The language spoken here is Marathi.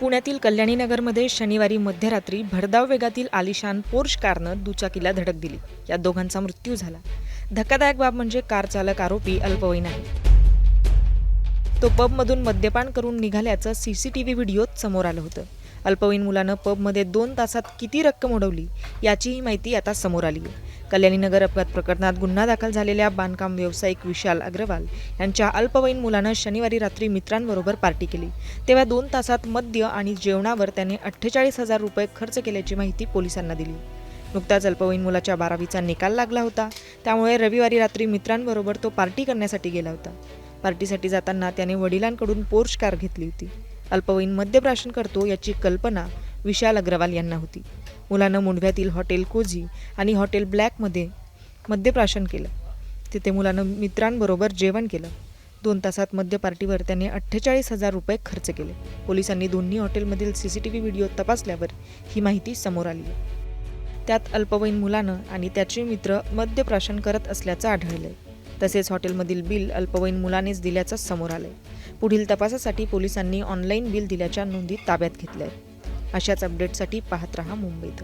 पुण्यातील कल्याणीनगरमध्ये शनिवारी मध्यरात्री भरधाव वेगातील आलिशान पोर्श कारनं दुचाकीला धडक दिली. यात दोघांचा मृत्यू झाला. धक्कादायक बाब म्हणजे कार चालक आरोपी अल्पवयीन आहे. तो पबमधून मद्यपान करून निघाल्याचं सी सी टी व्ही व्हिडिओत समोर आलं होतं. अल्पवयीन मुलानं पबमध्ये दोन तासात किती रक्कम उडवली याचीही माहिती आता समोर आली आहे. कल्याणीनगर अपघात प्रकरणात गुन्हा दाखल झालेल्या बांधकाम व्यावसायिक विशाल अग्रवाल यांच्या अल्पवयीन मुलानं शनिवारी रात्री मित्रांबरोबर पार्टी केली. तेव्हा दोन तासात मद्य आणि जेवणावर त्याने अठ्ठेचाळीस हजार रुपये खर्च केल्याची माहिती पोलिसांना दिली. नुकताच अल्पवयीन मुलाच्या बारावीचा निकाल लागला होता. त्यामुळे रविवारी रात्री मित्रांबरोबर तो पार्टी करण्यासाठी गेला होता. पार्टीसाठी जाताना त्याने वडिलांकडून पोर्श कार घेतली होती. अल्पवयीन मद्यप्राशन करतो याची कल्पना विशाल अग्रवाल यांना होती. मुलानं मुंडव्यातील हॉटेल कोझी आणि हॉटेल ब्लॅकमध्ये मद्यप्राशन केलं. तिथे मुलानं मित्रांबरोबर जेवण केलं. दोन तासात मद्य पार्टीवर त्याने अठ्ठेचाळीस हजार रुपये खर्च केले. पोलिसांनी दोन्ही हॉटेलमधील C C T V video तपासल्यावर ही माहिती समोर आली. त्यात अल्पवयीन मुलानं आणि त्याचे मित्र मद्यप्राशन करत असल्याचं आढळलंय. तसेच हॉटेलमधील बिल अल्पवयीन मुलानेच दिल्याचं समोर आलंय. पुढील तपासासाठी पोलिसांनी ऑनलाईन बिल दिल्याच्या नोंदी ताब्यात घेतल्या आहेत अशाच अपडेटसाठी पाहत रहा मुंबईत.